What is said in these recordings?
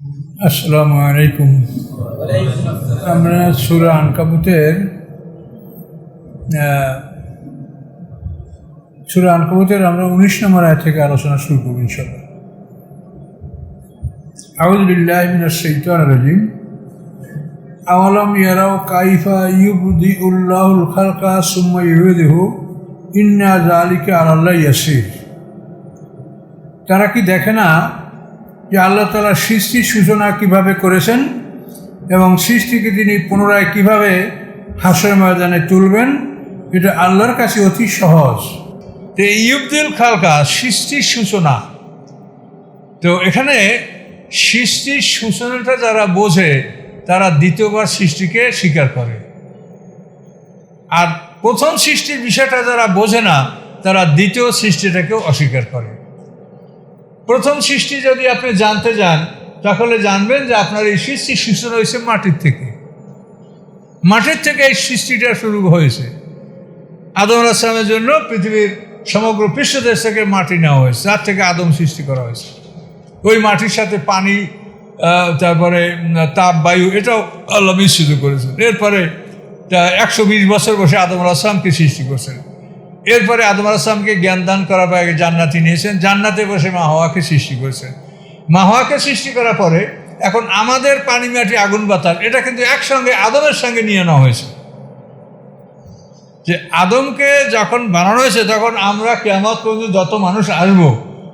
আসসালামু আলাইকুম আমরা সুরা আনকাবুতের সুরা আনকাবুতের আমরা উনিশ নম্বর আয় থেকে আলোচনা শুরু করব ইনশাল্লাহ আউজ বিল্লাহ মিনাশ শাইতানির রাজিম। আওয়ালাম ইয়ারাও কাইফা ইউবদি উল্লাহুল খালকা সুম্মা ইউদিহু ইন্না জালিকা আলাল্লাহ ইয়াসির। তারা কি দেখে না যে আল্লাহ তালা সৃষ্টির সূচনা কীভাবে করেছেন এবং সৃষ্টিকে তিনি পুনরায় কীভাবে হাসর ময়দানে তুলবেন, এটা আল্লাহর কাছে অতি সহজ। তো ইউবদুল খালকা, সৃষ্টির সূচনা। তো এখানে সৃষ্টির সূচনাটা যারা বোঝে, তারা দ্বিতীয়বার সৃষ্টিকে স্বীকার করে। আর প্রথম সৃষ্টির বিষয়টা যারা বোঝে না, তারা দ্বিতীয় সৃষ্টিটাকেও অস্বীকার করে। প্রথম সৃষ্টি যদি আপনি জানতে যান, তাহলে জানবেন যে আপনার এই সৃষ্টি সূচনা হয়েছে মাটির থেকে। মাটির থেকে এই সৃষ্টিটা শুরু হয়েছে। আদম আসলামের জন্য পৃথিবীর সমগ্র পৃষ্ঠদেশ থেকে মাটি নেওয়া হয়েছে। তার থেকে আদম সৃষ্টি করা হয়েছে। ওই মাটির সাথে পানি তারপরে তাপ, বায়ু, এটাও আল্লাহ মিশ্রিত করেছেন। এরপরে একশো বিশ বছর বসে আদম আসলামকে সৃষ্টি করছেন। এরপরে আদম আসলামকে জ্ঞান দান করার পরে জান্নাতি নিয়েছেন। জান্নাতে বসে মা হওয়াকে সৃষ্টি করেছেন। মা হওয়াকে সৃষ্টি করার পরে এখন আমাদের পানি মাটি, আগুন, বাতাস, এটা কিন্তু একসঙ্গে আদমের সঙ্গে নিয়ে নেওয়া হয়েছে। যে আদমকে যখন বানানো হয়েছে, তখন আমরা কেমন পর্যন্ত যত মানুষ আসব,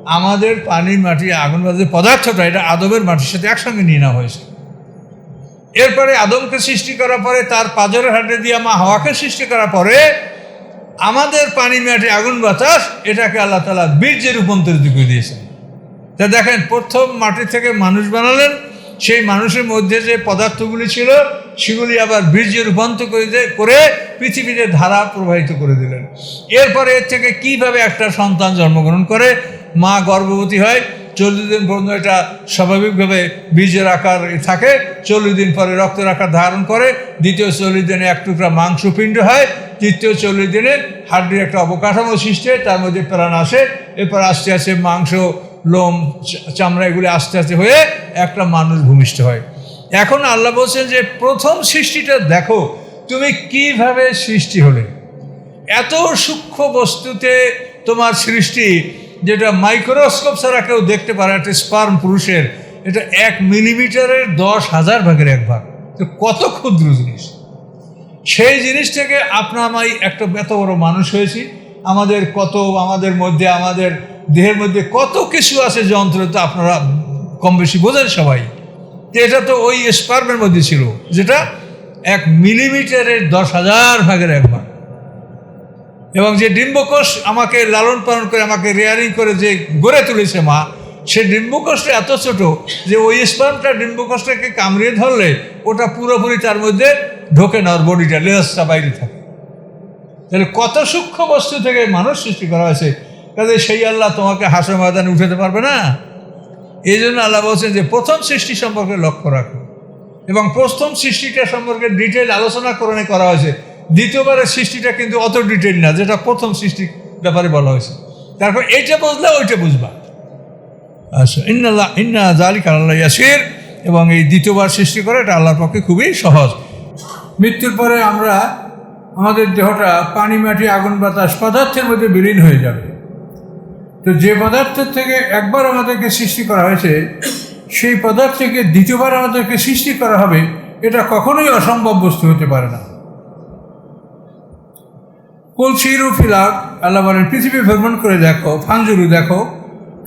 আমাদের পানি মাটি, আগুন, বাতাসের পদার্থটা এটা আদমের মাটির সাথে একসঙ্গে নিয়ে নেওয়া হয়েছে। এরপরে আদমকে সৃষ্টি করার পরে তার পাজরের হাটে দিয়ে মা হাওয়াকে সৃষ্টি করার পরে আমাদের পানি মাটি আগুন বাতাস, এটাকে আল্লাহ তালা বীর্যে রূপান্তরিত করে দিয়েছেন। তা দেখেন, প্রথম মাটি থেকে মানুষ বানালেন, সেই মানুষের মধ্যে যে পদার্থগুলি ছিল, সেগুলি আবার বীর্যে রূপান্তর করে করে পৃথিবীতে ধারা প্রবাহিত করে দিলেন। এরপরে এর থেকে কীভাবে একটা সন্তান জন্মগ্রহণ করে? মা গর্ভবতী হয় চল্লিশ দিন পর্যন্ত এটা স্বাভাবিকভাবে বীজের আকার থাকে। চল্লিশ দিন পরে রক্তের আকার ধারণ করে, দ্বিতীয় চল্লিশ দিনে এক টুকরা মাংসপিণ্ড হয়, তৃতীয় চল্লিশ দিনে হাড্ডির একটা অবকাঠামো সৃষ্টি হয়, তার মধ্যে প্রাণ আসে। এরপর আস্তে আস্তে মাংস, লোম চামড়া এগুলি আস্তে আস্তে হয়ে একটা মানুষ ভূমিষ্ঠ হয়। এখন আল্লাহ বলছেন যে, প্রথম সৃষ্টিটা দেখো, তুমি কীভাবে সৃষ্টি হলে? এত সূক্ষ্ম বস্তুতে তোমার সৃষ্টি যেটা মাইক্রোস্কোপ ছাড়া কেউ দেখতে পারে একটা স্পার্ম পুরুষের। এটা এক মিলিমিটারের দশ হাজার ভাগের এক ভাগ। তো কত ক্ষুদ্র জিনিস। সেই জিনিস থেকে আপনার আমি একটা এত বড় মানুষ হয়েছি। আমাদের কত, আমাদের মধ্যে, আমাদের দেহের মধ্যে কত কিছু আছে যন্ত্র, তো আপনারা কম বেশি বোঝেন সবাই। এটা তো ওই স্পার্মের মধ্যে ছিল, যেটা এক মিলিমিটারের দশ হাজার ভাগের এক ভাগ। এবং যে ডিম্বকোষ আমাকে লালন পালন করে, আমাকে রেয়ারিং করে যে গড়ে তুলেছে মা, সে ডিম্বকোষটা এত ছোট যে ওই স্পার্মটা ডিম্বকোষটাকে কামড়িয়ে ধরলে ওটা পুরোপুরি তার মধ্যে ঢোকে না, ওর বডিটা লেজটা বাইরে থাকে। তাহলে কত সূক্ষ্ম বস্তু থেকে মানুষ সৃষ্টি করা হয়েছে, কাজে সেই আল্লাহ তোমাকে হাসর ময়দানে উঠাতে পারবে না। এই জন্য আল্লাহ বলছেন যে প্রথম সৃষ্টি সম্পর্কে লক্ষ্য রাখো। এবং প্রথম সৃষ্টিটা সম্পর্কে ডিটেল আলোচনা করে করা হয়েছে। দ্বিতীয়বারের সৃষ্টিটা কিন্তু অত ডিটেল না, যেটা প্রথম সৃষ্টির ব্যাপারে বলা হয়েছে। তারপর এইটা বুঝলে ওইটা বুঝবা। আচ্ছা ইন্নাল্লাহ, ইন্না জালিক আল্লাহ ইয়াসির, এবং এই দ্বিতীয়বার সৃষ্টি করা এটা আল্লাহর পক্ষে খুবই সহজ। মৃত্যুর পরে আমরা, আমাদের দেহটা পানি, মাটি, আগুন, বাতাস পদার্থের মধ্যে বিলীন হয়ে যাবে। তো যে পদার্থের থেকে একবার আমাদেরকে সৃষ্টি করা হয়েছে, সেই পদার্থকে দ্বিতীয়বার আমাদেরকে সৃষ্টি করা হবে, এটা কখনোই অসম্ভব বস্তু হতে পারে না। কুল সিরু ফিলাক, আল্লাহ বলেন, পৃথিবী ভ্রমণ করে দেখো ফাঞ্জুরু দেখো,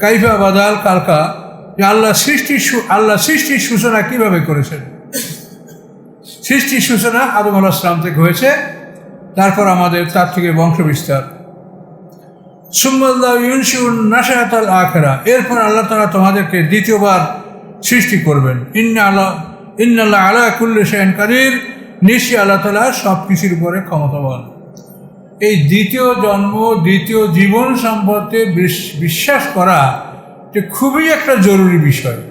কাইফা বাদাল কালকা, যে আল্লাহ সৃষ্টির আল্লাহ সৃষ্টির সূচনা কীভাবে করেছেন? সৃষ্টির সূচনা আদম আলাহিসাম থেকে হয়েছে, তারপর আমাদের তার থেকে বংশ বিস্তার সুম্মাল্লাহ ইউনসিউন নাশাতাল আখেরা, এরপর আল্লাহ তালা তোমাদেরকে দ্বিতীয়বার সৃষ্টি করবেন। ইন্না আল্লাহ ইন্নাল্লাহ আলা কুল্লি শাইন কাদির, নিশ্চয়ই আল্লাহ তালা সব কিছুর উপরে ক্ষমতাবান। এই দ্বিতীয় জন্ম, দ্বিতীয় জীবন সম্পর্কে বিশ্বাস করা যে খুবই একটা জরুরি বিষয়।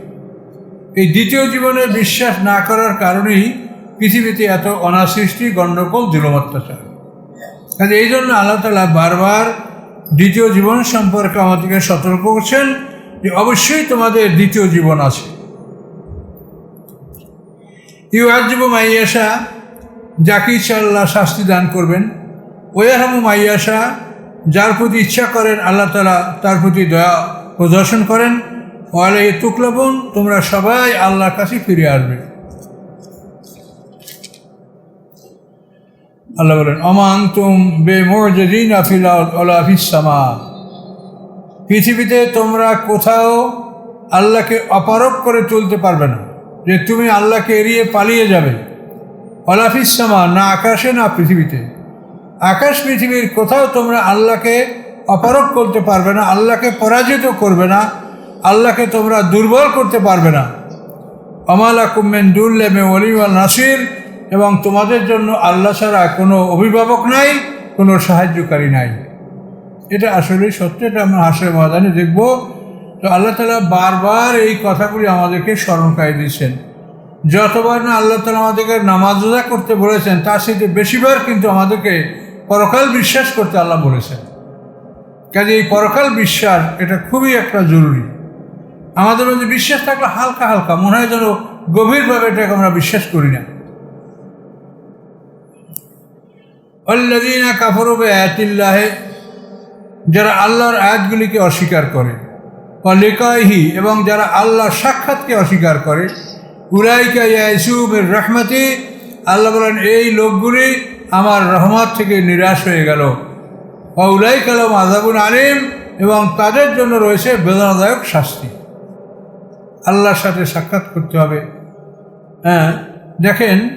এই দ্বিতীয় জীবনে বিশ্বাস না করার কারণেই পৃথিবীতে এত অনাসৃষ্টি, গণ্ডগোল অত্যাচার কাজে এই জন্য আল্লাহ তালা বারবার দ্বিতীয় জীবন সম্পর্কে আমাদেরকে সতর্ক করছেন যে অবশ্যই তোমাদের দ্বিতীয় জীবন আছে। ইউ আজব মাইয়াশা যাকে ইচ্ছা আল্লাহ শাস্তি দান করবেন। ওয়াহামু মাইয়াশা যার প্রতি ইচ্ছা করেন আল্লাহ তালা তার প্রতি দয়া প্রদর্শন করেন। ওয়ালে তুকলাবন, তোমরা সবাই আল্লাহর কাছে ফিরে আসবে। আল্লাহ বলেন অমান তুম বে আফিল আফিসামা পৃথিবীতে তোমরা কোথাও আল্লাহকে অপারক করে চলতে পারবে না, যে তুমি আল্লাহকে এড়িয়ে পালিয়ে যাবে। অলাফিসামা না আকাশে, না পৃথিবীতে। আকাশ পৃথিবীর কোথাও তোমরা আল্লাহকে অপারক করতে পারবে না, আল্লাহকে পরাজিত করবে না, আল্লাহকে তোমরা দুর্বল করতে পারবে না। অমালা কুমেন দুল্লেমে অলিওয়াল নাসির, এবং তোমাদের জন্য আল্লাহ ছাড়া কোনো অভিভাবক নাই, কোনো সাহায্যকারী নাই। এটা আসলে সত্য, এটা আমরা হাসের ময়দানে দেখব। তো আল্লাহ তালা বারবার এই কথাগুলি আমাদেরকে স্মরণ করাই দিচ্ছেন যতবার না আল্লাহ তালা আমাদেরকে নামাজ করতে বলেছেন, তার সাথে বেশিবার কিন্তু আমাদেরকে পরকাল বিশ্বাস করতে আল্লাহ বলেছেন। কাজে এই পরকাল বিশ্বাস, এটা খুবই একটা জরুরি। আমাদের মধ্যে বিশ্বাস থাকলে হালকা হালকা, মনে হয় যেন গভীরভাবে এটাকে আমরা বিশ্বাস করি না। অল্লাদিনা কাফরবে আয়াতিল্লাহে যারা আল্লাহর আয়াতগুলিকে অস্বীকার করে অলেকাহি এবং যারা আল্লাহর সাক্ষাৎকে অস্বীকার করে, উলাইকা ইয়াসুবের রহমতি, আল্লাহ বলেন, এই লোকগুলি আমার রহমত থেকে নিরাশ হয়ে গেল। উলাই কালাম আজাবুল আলিম এবং তাদের জন্য রয়েছে বেদনাদায়ক শাস্তি। আল্লাহর সাথে সাক্ষাৎ করতে হবে। হ্যাঁ দেখেন,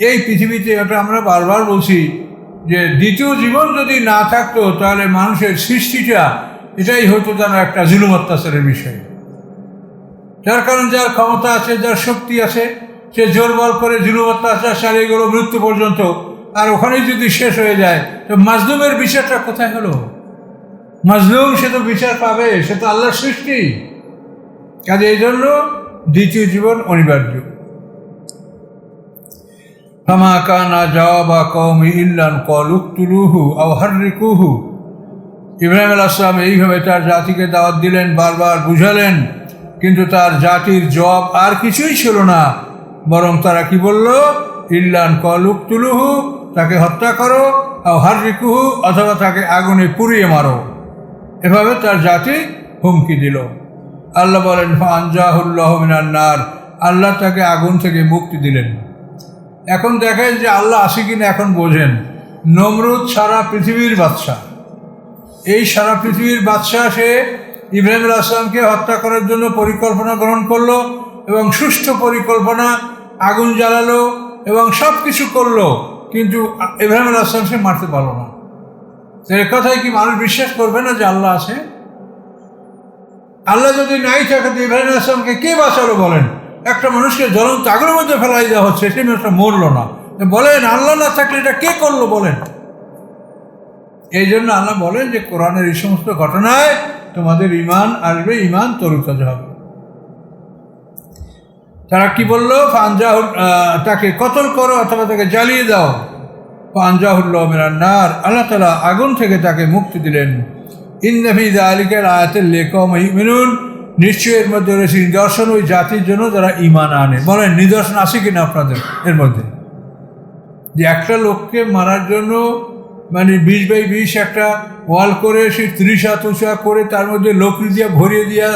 এই পৃথিবীতে এটা আমরা বারবার বলছি যে দ্বিতীয় জীবন যদি না থাকতো, তাহলে মানুষের সৃষ্টিটা, এটাই হতো যেন একটা জুলুম অত্যাচারের বিষয়। যার কারণ যার ক্ষমতা আছে, যার শক্তি আছে, সে জোর বল করে জুলুম অত্যাচার চালিয়ে গেল মৃত্যু পর্যন্ত। আর ওখানেই যদি শেষ হয়ে যায়, তো মাজলুমের বিচারটা কোথায় হলো? মাজলুম সে তো বিচার পাবে, সে তো আল্লাহর সৃষ্টি। কাজে এই জন্য দ্বিতীয় জীবন অনিবার্য। ফামা কানা জওয়াবা কওমি ইল্লান কলুক তুলুহু আও হার্রিকুহু। ইব্রাহিম আলাইসলাম এইভাবে তার জাতিকে দাওয়াত দিলেন, বারবার বুঝালেন, কিন্তু তার জাতির জবাব আর কিছুই ছিল না। বরং তারা কি বলল? ইল্লান কলুক তুলুহু তাকে হত্যা করো, আও হার্রিকুহু অথবা তাকে আগুনে পুড়িয়ে মারো। এভাবে তার জাতি হুমকি দিল। আল্লাহ বলেন, ফানজাহুল্লাহ মিনান্নার আল্লাহ তাকে আগুন থেকে মুক্তি দিলেন। এখন দেখেন যে আল্লাহ আসে কিনা এখন বোঝেন। নমরুদ সারা পৃথিবীর বাদশাহ। এই সারা পৃথিবীর বাদশাহ সে ইব্রাহিম আসলামকে হত্যা করার জন্য পরিকল্পনা গ্রহণ করল এবং সুষ্ঠু পরিকল্পনা আগুন জ্বালালো এবং সব কিছু করল। কিন্তু ইব্রাহিম আসলাম সে মারতে পারল না। তো এর কথায় কি মানুষ বিশ্বাস করবে না যে আল্লাহ আছে? আল্লাহ যদি নাই থাকে তো ইব্রাহিম আসলামকে কে বাঁচালো বলেন? একটা মানুষকে জ্বলন্ত আগুনের মধ্যে ফেলাই দেওয়া হচ্ছে সে মানুষটা মরলো না। বলেন, আল্লাহ না থাকলে এটা কে করল বলেন? এই জন্য আল্লাহ বলেন যে কোরআনের এই সমস্ত ঘটনায় তোমাদের ইমান আসবে ইমান তরুতাজা হবে। তারা কি বলল? ফানজাহুর তাকে কতল করো অথবা তাকে জ্বালিয়ে দাও। ফানজাহুল্লাহ মিরান্নার আল্লাহ তালা আগুন থেকে তাকে মুক্তি দিলেন। ইন্দাফিদা আলিকের আয়াতের লেখ মিনুন নিশ্চয়ই এর মধ্যে রয়েছে নিদর্শন ওই জাতির জন্য যারা ইমান আনে। বলেন, নিদর্শন আছে কিনা আপনাদের এর মধ্যে? যে একটা লোককে মারার জন্য মানে বিশ বাই বিশ একটা ওয়াল করে, সে ত্রিশ উঁচা করে, তার মধ্যে লকড়ি দিয়ে ভরিয়ে দিয়া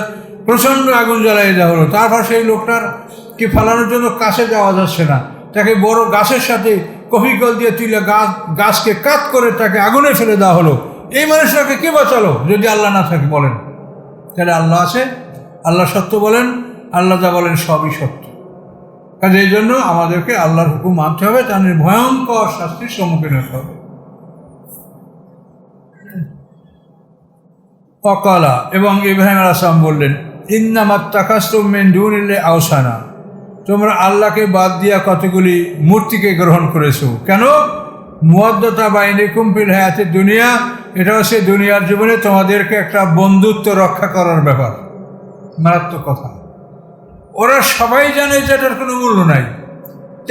প্রচণ্ড আগুন জ্বালিয়ে দেওয়া হলো তারপর সেই লোকটার কে ফেলানোর জন্য কাছে যাওয়া যাচ্ছে না। তাকে বড় গাছের সাথে কফি কল দিয়ে তুলে গাছ, গাছকে কাত করে তাকে আগুনে ফেলে দেওয়া হলো। এই মানুষটাকে কে বাঁচালো, যদি আল্লাহ না থাকে বলেন। তাহলে আল্লাহ আছে, আল্লাহ সত্য বলেন, আল্লাহ যা বলেন সবই সত্য। কাজে এই জন্য আমাদেরকে আল্লাহর হুকুম মানতে হবে তাদের ভয়ঙ্কর শাস্তির সম্মুখীন হতে হবে। অকালা, এবং ইব্রাহিম আলাম বললেন ইন্নামাত তাকাস্তুমেন দুনিলে আওসানা। তোমরা আল্লাহকে বাদ দিয়া কতগুলি মূর্তিকে গ্রহণ করেছ? কেন? মুয়াদ্দতা বাইনে কুম্পিল হায়াতের দুনিয়া এটা হচ্ছে দুনিয়ার জীবনে তোমাদেরকে একটা বন্ধুত্ব রক্ষা করার ব্যাপার। মারাত্মক কথা। ওরা সবাই জানে যে এটার কোনো মূল্য নাই।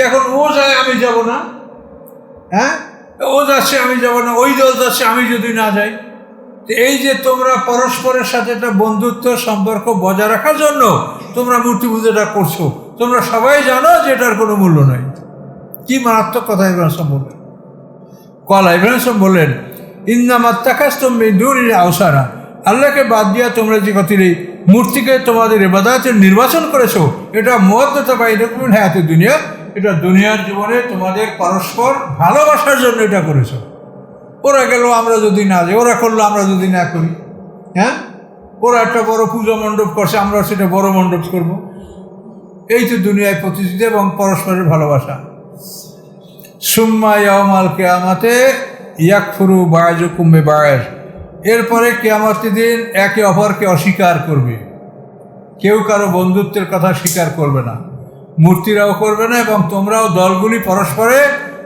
এখন ও যায় আমি যাব না। হ্যাঁ? ও যাচ্ছে আমি যাব না। ওই দল যাচ্ছে, আমি যদি না যাই। এই যে তোমরা পরস্পরের সাথে একটা বন্ধুত্ব সম্পর্ক বজায় রাখার জন্য তোমরা মূর্তি পুজোটা করছ, তোমরা সবাই জানো যে এটার কোনো মূল্য নাই। কি মারাত্মক কথা ইব্রাহিম বললেন। কলা, ইব্রাহিম বললেন ইন্দামাত্তাকাশ তুমি দূর আওসারা। আল্লাহকে বাদ দিয়া তোমরা যে এই মূর্তিকে তোমাদের এবাদাতের নির্বাচন করেছ, এটা মহত্বতা বা এরকম হ্যাঁ দুনিয়া? এটা দুনিয়ার জীবনে তোমাদের পরস্পর ভালোবাসার জন্য এটা করেছ। ওরা গেল, আমরা যদি না যাই, ওরা করল, আমরা যদি না করি। হ্যাঁ? ওরা একটা বড় পুজো মণ্ডপ করছে আমরা সেটা বড় মণ্ডপ করব। এই তো দুনিয়ায় প্রতিযোগিতা এবং পরস্পরের ভালোবাসা। সুম্মা ইয়ামাল কেয়ামাতে ইয়াকফুরু বায়জ কুম্বে বায়ের এরপরে কেয়ামতি দিন একে অপরকে অস্বীকার করবে। কেউ কারও বন্ধুত্বের কথা স্বীকার করবে না। মূর্তিরাও করবে না এবং তোমরাও দলগুলি পরস্পরে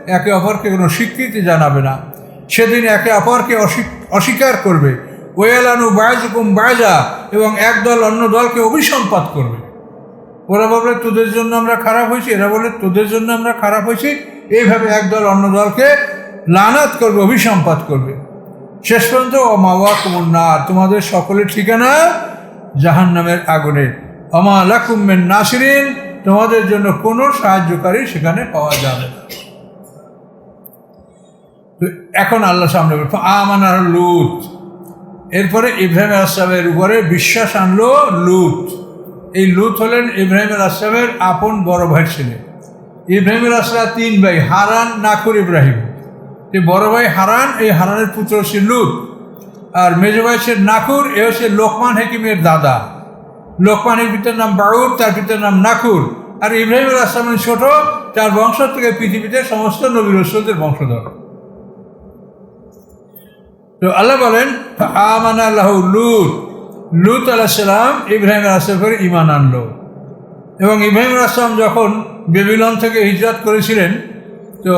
একে অপরকে কোনো স্বীকৃতি জানাবে না। সেদিন একে অপরকে অস্বী- অস্বীকার করবে। ওয়েলানু বায়জুকুম বায়জা, এবং এক দল অন্য দলকে অভিসম্পাত করবে। ওরা বলবে, তোদের জন্য আমরা খারাপ হয়েছি। এরা বলে, তোদের জন্য আমরা খারাপ হয়েছি। এইভাবে একদল অন্য দলকে লানাত করবে, অভিসম্পাত করবে। শেষ পর্যন্ত অমাওয়া কুমন্না তোমাদের সকলের ঠিকানা জাহান নামের আগুনে অমা লাকুমেন নাসিরিন। তোমাদের জন্য কোনো সাহায্যকারী সেখানে পাওয়া যাবে না। তো এখন আল্লাহ সামনে আমানার লুত। এরপরে ইব্রাহিম আসলামের উপরে বিশ্বাস আনলো লুত। এই লুত হলেন ইব্রাহিম আসলামের আপন বড় ভাই ছিলেন। ইব্রাহিম আসলাম তিন ভাই, হারান, নাকুর, ইব্রাহিম। এই বড় ভাই হারান, এই হারানের পুত্র হচ্ছে লুত। আর মেজ ভাই হচ্ছে নাকুর, এ হচ্ছে লোকমান হেকিমের দাদা। লোকমানের পিতার নাম বাউর তার পিতার নাম নাকুর। আর ইব্রাহিম আসলামের ছোট, তার বংশ থেকে পৃথিবীতে সমস্ত নবী রসুলদের বংশধর। তো আল্লাহ বলেন আমান আল্লাহ লুত। লুত আলাহিসাল্লাম ইব্রাহিম আলাহিসাম করে ইমান আনলো। এবং ইব্রাহিম আসলাম যখন বেবিলন থেকে হিজরত করেছিলেন, তো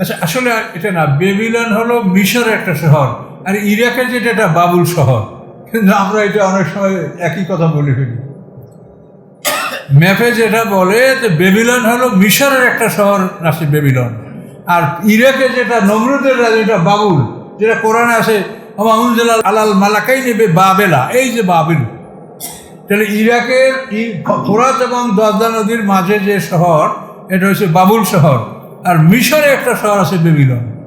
আচ্ছা আসলে এটা না, বেবিলন হলো মিশরের একটা শহর, আর ইরাকের যেটা, এটা বাবুল শহর। কিন্তু আমরা এটা অনেক সময় একই কথা বলে ফেলি। ম্যাপে যেটা বলে যে বেবিলন হলো মিশরের একটা শহর আছে বেবিলন, আর ইরাকে যেটা, নমরুদের রাজা যেটা বাবুল। যেটা কোরআনে আছে আমাউনজাল আলাল মালাকাই নেবে বাবেলা এই যে বাবিল। তাহলে ইরাকের ফোরাত এবং দাদা নদীর মাঝে যে শহর, এটা হচ্ছে বাবুল শহর। আর মিশরে একটা শহর আছে বেবিলন।